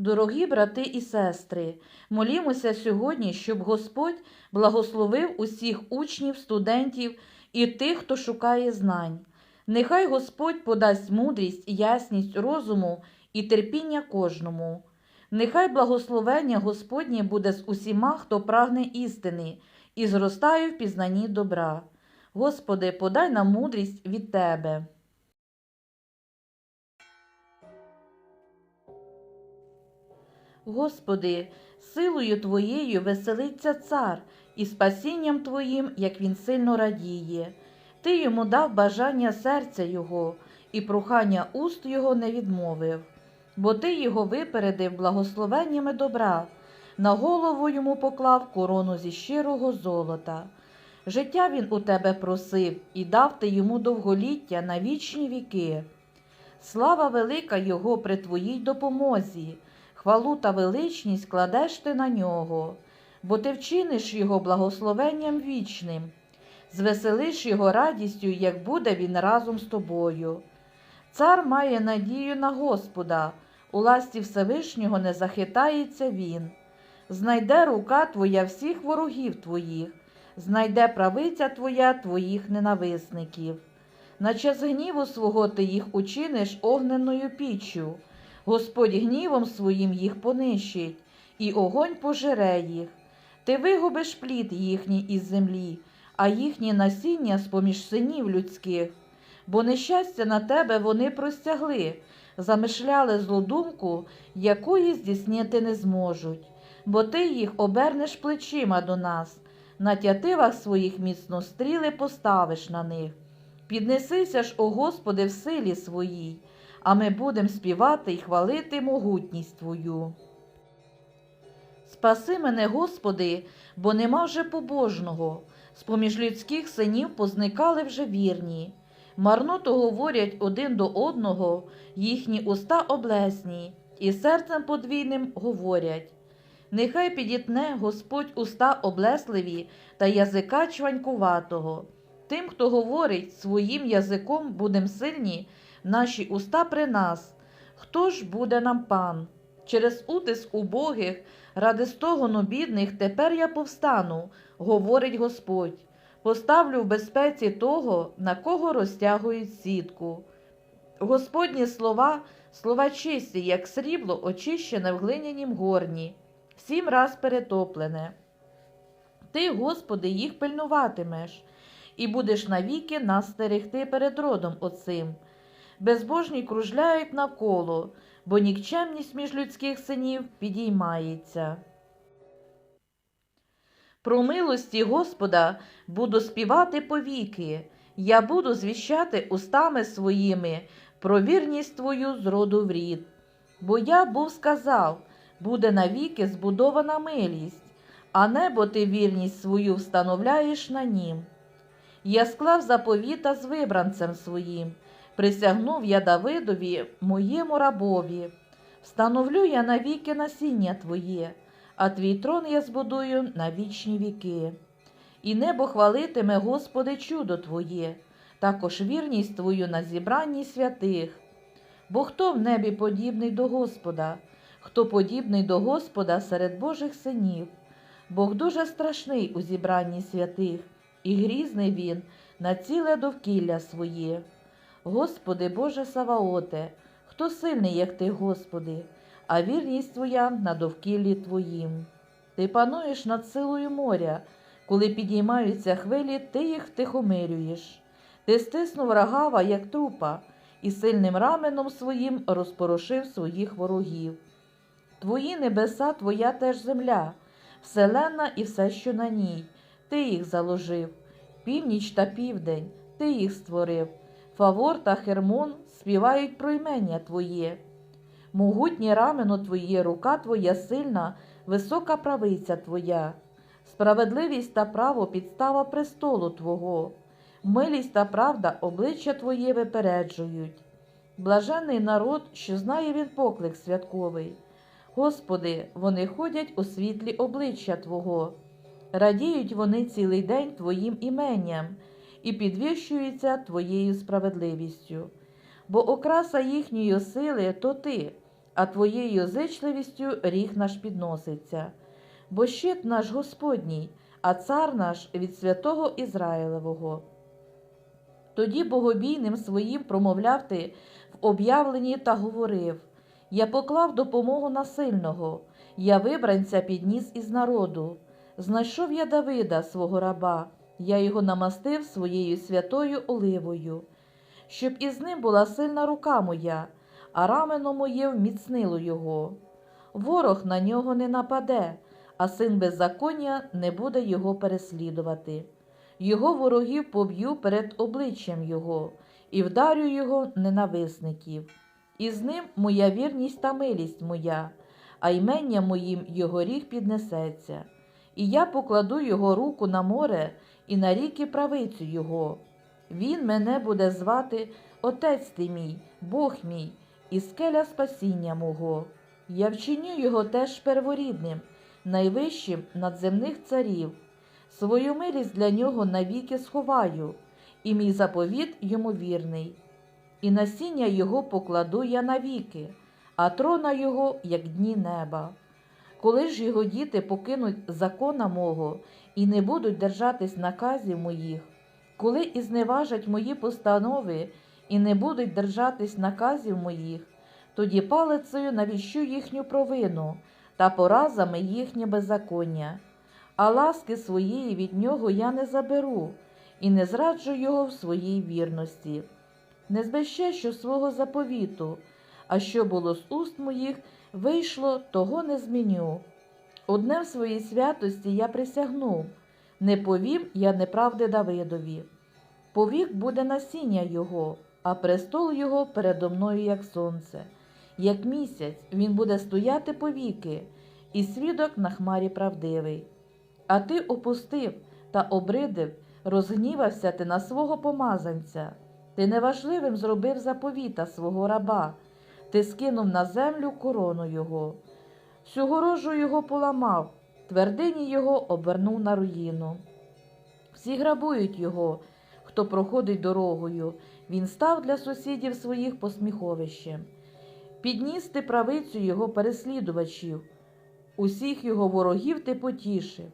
Дорогі брати і сестри, молімося сьогодні, щоб Господь благословив усіх учнів, студентів і тих, хто шукає знань. Нехай Господь подасть мудрість, ясність розуму і терпіння кожному. Нехай благословення Господнє буде з усіма, хто прагне істини, і зростає в пізнанні добра. Господи, подай нам мудрість від Тебе. Господи, силою Твоєю веселиться цар, і спасінням Твоїм, як він сильно радіє. Ти йому дав бажання серця Його, і прохання уст Його не відмовив, бо Ти його випередив благословеннями добра, на голову йому поклав корону зі щирого золота. Життя він у тебе просив, і дав ти йому довголіття на вічні віки. Слава велика Його при Твоїй допомозі, хвалу та величність кладеш ти на нього, бо ти вчиниш його благословенням вічним, звеселиш його радістю, як буде він разом з тобою. Цар має надію на Господа, у ласті Всевишнього не захитається він. Знайде рука твоя всіх ворогів твоїх, знайде правиця твоя твоїх ненависників. На час гніву свого ти їх учиниш огненною піччю. Господь гнівом своїм їх понищить, і огонь пожере їх. Ти вигубиш плід їхній із землі, а їхнє насіння з-поміж синів людських. Бо нещастя на тебе вони простягли, замишляли злу думку, якої здійснити не зможуть. Бо ти їх обернеш плечима до нас, на тятивах своїх міцно стріли поставиш на них. Піднесися ж, о Господи, в силі своїй, а ми будемо співати й хвалити могутність Твою. Спаси мене, Господи, бо нема вже побожного, з-поміж людських синів позникали вже вірні. Марното говорять один до одного, їхні уста облесні, і серцем подвійним говорять. Нехай підітне Господь уста облесливі та язика чванькуватого. Тим, хто говорить своїм язиком, будем сильні, наші уста при нас. Хто ж буде нам пан? Через утиск убогих, ради стогону бідних, тепер я повстану, говорить Господь. Поставлю в безпеці того, на кого розтягують сітку. Господні слова, слова чисті, як срібло, очищене в глинянім горні, сім раз перетоплене. Ти, Господи, їх пильнуватимеш, і будеш навіки нас стерегти перед родом оцим. Безбожні кружляють навколо, бо нікчемність між людських синів підіймається. Про милості Господа буду співати повіки, я буду звіщати устами своїми про вірність твою з роду в рід. Бо я був сказав, буде навіки збудована милість, а небо ти вірність свою встановляєш на нім. Я склав заповіта з вибранцем своїм, присягнув я Давидові, моєму рабові. Встановлю я навіки насіння Твоє, а твій трон я збудую на вічні віки. І небо хвалитиме, Господи, чудо Твоє, також вірність Твою на зібранні святих. Бо хто в небі подібний до Господа, хто подібний до Господа серед Божих синів? Бог дуже страшний у зібранні святих, і грізний він на ціле довкілля своє. Господи, Боже Саваоте, хто сильний, як ти, Господи, а вірність Твоя на довкіллі Твоїм. Ти пануєш над силою моря, коли підіймаються хвилі, ти їх втихомирюєш. Ти стиснув рагава, як трупа, і сильним раменом своїм розпорошив своїх ворогів. Твої небеса, твоя теж земля, вселенна і все, що на ній, ти їх заложив, північ та південь, ти їх створив. Фавор та Хермон співають про імення Твоє. Могутнє рамено Твоє, рука Твоя сильна, висока правиця Твоя, справедливість та право підстава престолу Твого, милість та правда обличчя Твоє випереджують. Блажений народ, що знає він поклик святковий. Господи, вони ходять у світлі обличчя Твого, радіють вони цілий день Твоїм іменням і підвищуються Твоєю справедливістю. Бо окраса їхньої сили то Ти, а твоєю зичливістю ріг наш підноситься. Бо щит наш Господній, а цар наш від святого Ізраїлевого. Тоді богобійним своїм промовляв ти в об'явленні та говорив: Я поклав допомогу на сильного, я вибранця підніс із народу. Знайшов я Давида, свого раба, я його намастив своєю святою оливою, щоб із ним була сильна рука моя, а рамено моє вміцнило його. Ворог на нього не нападе, а син беззаконня не буде його переслідувати. Його ворогів поб'ю перед обличчям його і вдарю його ненависників. І з ним моя вірність та милість моя, а ймення моїм його ріг піднесеться. І я покладу його руку на море і на ріки правицю його. Він мене буде звати Отець ти мій, Бог мій, і скеля спасіння мого. Я вчиню його теж перворідним, найвищим над земних царів. Свою милість для нього навіки сховаю, і мій заповіт йому вірний. І насіння його покладу я навіки, а трона його, як дні неба. Коли ж його діти покинуть закона мого і не будуть держатись наказів моїх, коли і зневажать мої постанови і не будуть держатись наказів моїх, тоді палицею навіщу їхню провину та поразами їхнє беззаконня. А ласки своєї від нього я не заберу і не зраджу його в своїй вірності. Не збещещу свого заповіту, а що було з уст моїх, вийшло, того не зміню. Одне в своїй святості я присягнув, не повім я неправди Давидові. Повік буде насіння його, а престол його передо мною, як сонце. Як місяць він буде стояти повіки, і свідок на хмарі правдивий. А ти опустив та обридив, розгнівався ти на свого помазанця. Ти неважливим зробив заповіта свого раба, ти скинув на землю корону його, всю горожу його поламав, твердині його обернув на руїну. Всі грабують його, хто проходить дорогою, він став для сусідів своїх посміховищем. Підніс ти правицю його переслідувачів, усіх його ворогів ти потішив.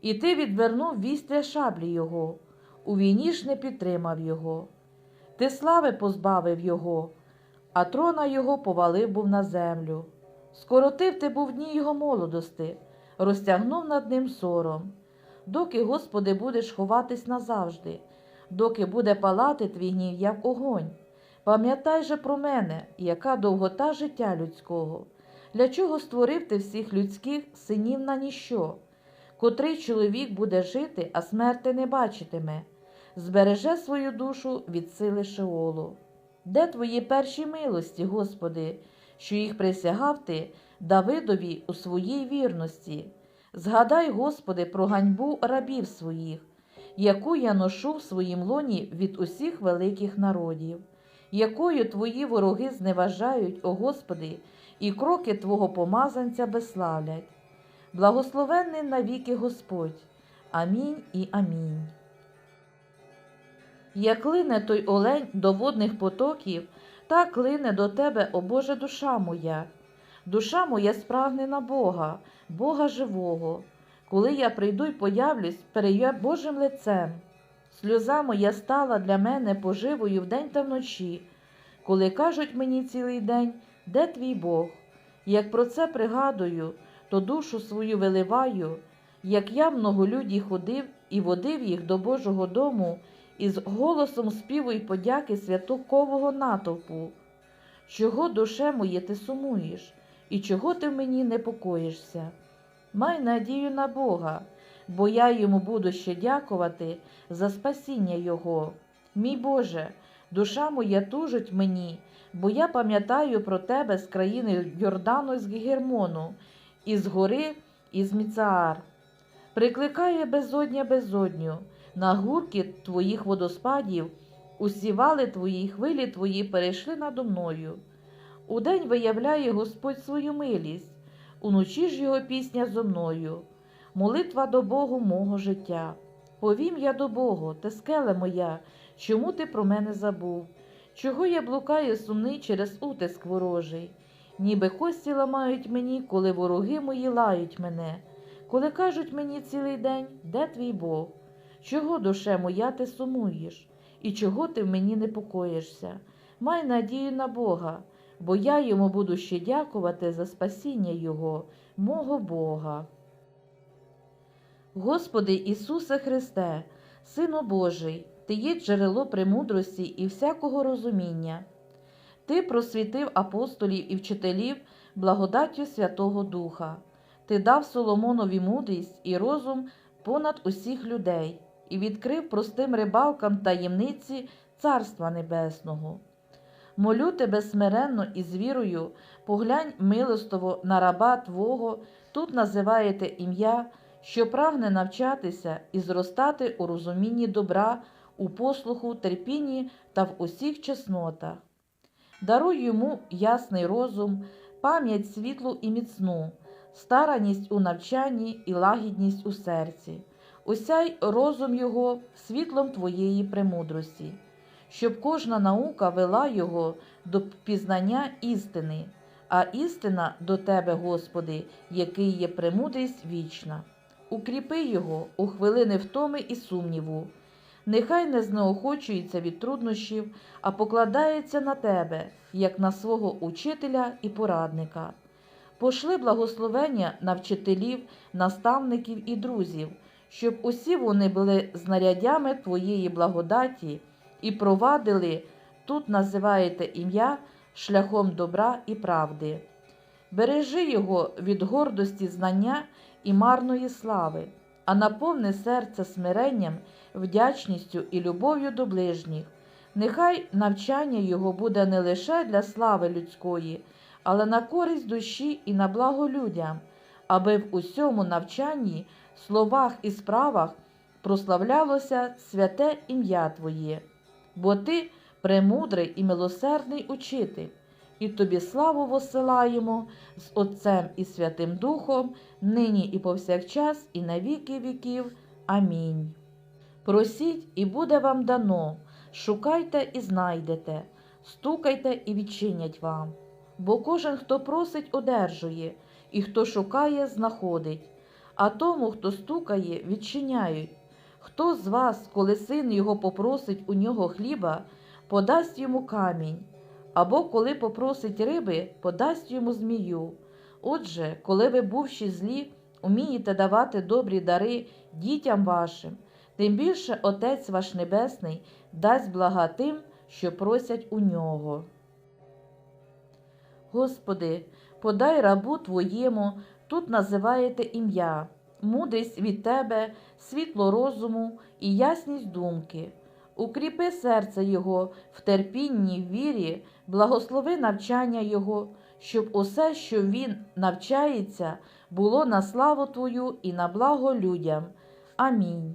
І ти відвернув вістря шаблі його, у війні ж не підтримав його. Ти слави позбавив його, а трона його повалив був на землю. Скоротив ти був дні його молодости, розтягнув над ним сором. Доки, Господи, будеш ховатись назавжди, доки буде палати твій гнів, як огонь. Пам'ятай же про мене, яка довгота життя людського. Для чого створив ти всіх людських синів на ніщо? Котрий чоловік буде жити, а смерти не бачитиме, збереже свою душу від сили Шеолу. Де твої перші милості, Господи, що їх присягав ти Давидові у своїй вірності? Згадай, Господи, про ганьбу рабів своїх, яку я ношу в своїм лоні від усіх великих народів, якою твої вороги зневажають, о Господи, і кроки Твого помазанця безславлять. Благословенний навіки Господь. Амінь і амінь. Як лине той олень до водних потоків, так лине до тебе, о Боже, душа моя. Душа моя спрагне на Бога, Бога живого. Коли я прийду й появлюсь перед Божим лицем, сльоза моя стала для мене поживою вдень та вночі, коли кажуть мені цілий день, де твій Бог? Як про це пригадую, то душу свою виливаю, як я многолюді ходив і водив їх до Божого дому із голосом співу й подяки святокового натовпу. Чого, душе моє, ти сумуєш, і чого ти в мені непокоїшся? Май надію на Бога, бо я йому буду ще дякувати за спасіння Його. Мій Боже, душа моя тужить мені, бо я пам'ятаю про тебе з країни Йордану з Гермону, із гори із Міцаар. Прикликає безодня безодню, на гуркіт твоїх водоспадів, усівали твої хвилі твої перейшли надо мною. Удень виявляє Господь свою милість, уночі ж його пісня зо мною, молитва до Богу мого життя. Повім я до Богу, те скеле моя, чому ти про мене забув? Чого я блукаю сумний через утиск ворожий? ніби кості ламають мені, коли вороги мої лають мене, коли кажуть мені цілий день, де твій Бог? Чого, душе моя, ти сумуєш, і чого ти в мені непокоїшся? Май надію на Бога, бо я йому буду ще дякувати за спасіння Його, мого Бога. Господи Ісусе Христе, Сину Божий, Ти є джерело премудрості і всякого розуміння. Ти просвітив апостолів і вчителів благодаттю Святого Духа. Ти дав Соломонові мудрість і розум понад усіх людей і відкрив простим рибалкам таємниці Царства Небесного. Молю тебе смиренно і з вірою, поглянь милостово на раба Твого, тут називаєте ім'я, що прагне навчатися і зростати у розумінні добра, у послуху, терпінні та в усіх чеснотах. Даруй йому ясний розум, пам'ять світлу і міцну, стараність у навчанні і лагідність у серці. Усяй розум його світлом твоєї премудрості, щоб кожна наука вела його до пізнання істини, а істина до тебе, Господи, який є премудрість вічна. Укріпи його у хвилини втоми і сумніву. Нехай не знеохочується від труднощів, а покладається на тебе, як на свого учителя і порадника. Пошли благословення на вчителів, наставників і друзів, щоб усі вони були знарядями Твоєї благодаті і провадили, тут називаєте ім'я шляхом добра і правди. Бережи його від гордості знання і марної слави, а наповни серце смиренням, вдячністю і любов'ю до ближніх. Нехай навчання його буде не лише для слави людської, але на користь душі і на благо людям, аби в усьому навчанні, словах і справах прославлялося святе ім'я Твоє, бо Ти премудрий і милосердний учитель, і Тобі славу посилаємо з Отцем і Святим Духом, нині і повсякчас, і на віки віків. Амінь. Просіть, і буде вам дано, шукайте і знайдете, стукайте і відчинять вам. Бо кожен, хто просить, одержує, і хто шукає, знаходить, а тому, хто стукає, відчиняють. Хто з вас, коли син його попросить у нього хліба, подасть йому камінь, або коли попросить риби, подасть йому змію. Отже, коли ви, бувши злі, умієте давати добрі дари дітям вашим, тим більше Отець ваш Небесний дасть блага тим, що просять у нього. Господи, подай рабу Твоєму, тут називаєте ім'я, мудрість від Тебе, світло розуму і ясність думки. Укріпи серце Його в терпінні, вірі, благослови навчання Його, щоб усе, що Він навчається, було на славу Твою і на благо людям. Амінь.